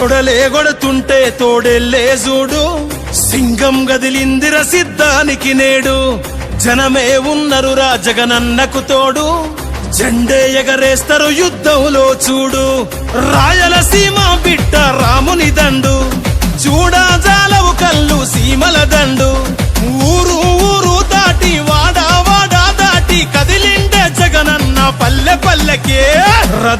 తొడలే కొడుతుంటే తోడెల్లే చూడు. సింగం గదిలిందిర సిద్ధానికి నేడు. జనమే ఉన్నరురా జగనన్నకు తోడు. జెండే ఎగరేస్తారు యుద్ధంలో చూడు. రాయలసీమ బిడ్డ రాముని దండు. చూడా జాలవు కళ్ళు సీమల దండు. ఊరు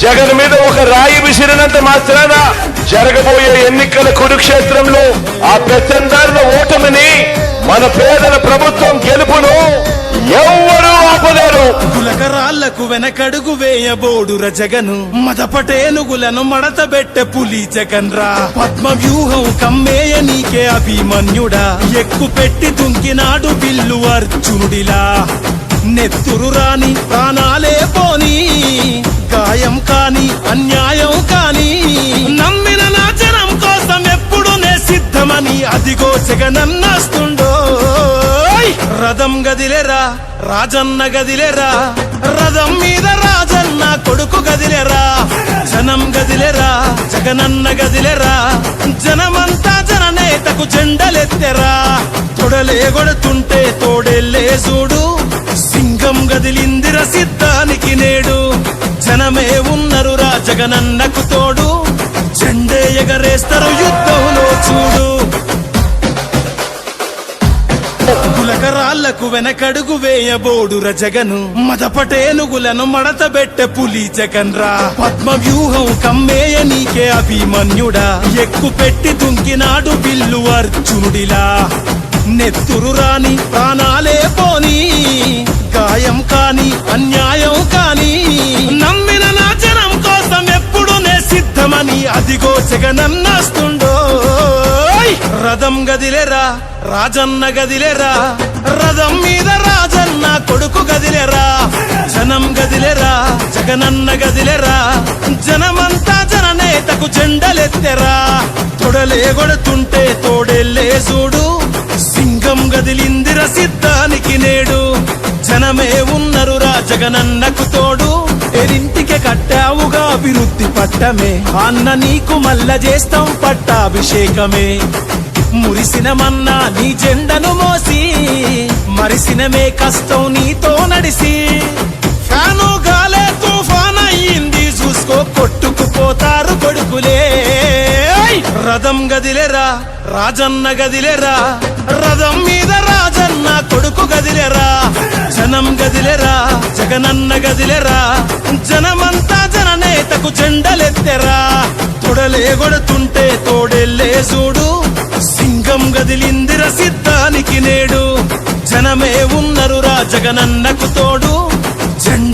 జగన్ మీద ఒక రాయి విసిరినంత మాత్రాన జరగబోయే ఎన్నికల కురుక్షేత్రంలో ఆ పెత్తందారుల ఓటమిని మన పేదల ప్రభుత్వం గెలుపును ఎవ్వరూ ఆపలేరు. కులకరాళ్ళకు వెనకడుగు వేయబోడుర జగను. మదపటేనుగులను మడత మడతబెట్టె పులి జగన్ రా పద్మ వ్యూహం కమ్మేయ నీకే అభిమన్యుడా. ఎక్కు పెట్టి దుంకినాడు బిల్లు అర్జునుడిలా. నెత్తురు రాని ప్రాణాలే పోనీ. గాయ కాని అన్యాయం కాని నమ్మిన నా జనం కోసం ఎప్పుడు నే సిద్ధమని అదిగో జగనన్నస్తుండో. రథం గదిలేరా రాజన్న గదిలేరా రథం మీద రాజన్న కొడుకు గదిలేరా జనం గదిలేరా జగనన్న గదిలేరా జనమంతా జననేతకు చెండలెత్తెరా తొడలే కొడుతుంటే తోడెల్లే చూడు సింగం గదిలిందిర సిద్ధానికి నేడు. జనమే ఉన్నరు రా జగనన్నకు తోడు. జెండే ఎగరేస్తారు యుద్ధంలో చూడు. కులకరాళ్ళకు వెనకడుగు వేయబోడుర జగను మదపటేనుగులను మడతబెట్టె పులి జగన్ రా పద్మ వ్యూహం కమ్మేయ నీకే అభిమన్యుడా. ఎక్కు పెట్టి దుంకినాడు బిల్లు అర్జునుడిలా. నెత్తురు రాని ప్రాణాలే పోని. గాయం కాని అన్యాయం అదిగో జగనన్నస్తుండో. రథం గదిలేరా రాజన్న గదిలేరా రథం మీద రాజన్న కొడుకు గదిలేరా జనం గదిలేరా జగనన్న గదిలేరా జనమంతా జననేతకు జెండలెత్తెరా. తొడలే కొడుతుంటే తోడెల్లే చూడు సింగం గదిలిందిర సిద్ధానికి నేడు జనమే ఉన్నరురా జగనన్నకు తోడు ఎరింటి కట్టావుగా అభివృద్ధి పట్టమే. అన్న నీకు మల్ల చేస్తాం పట్టాభిషేకమే. మురిసినమన్నా నీ జెండను మోసి మరిసినమే కష్టం నీతో నడిసి. ఫ్యాను గాలే తుఫాన్ అయ్యింది చూసుకో కొట్టుకుపోతారు కొడుకులే. రథం గదిలేరా రాజన్న గదిలేరా? రథం మీద రాజన్న కొడుకు గదిలేరా? జనం గదిలేరా జగనన్న గదిలేరా? జనం జననేతకు జెండలెత్తెరా తొడలే కొడుతుంటే తోడెల్లే చూడు సింగం గదిలిందిర సిద్ధానికి నేడు. జనమే ఉన్నరురా జగనన్నకు తోడు. జెండ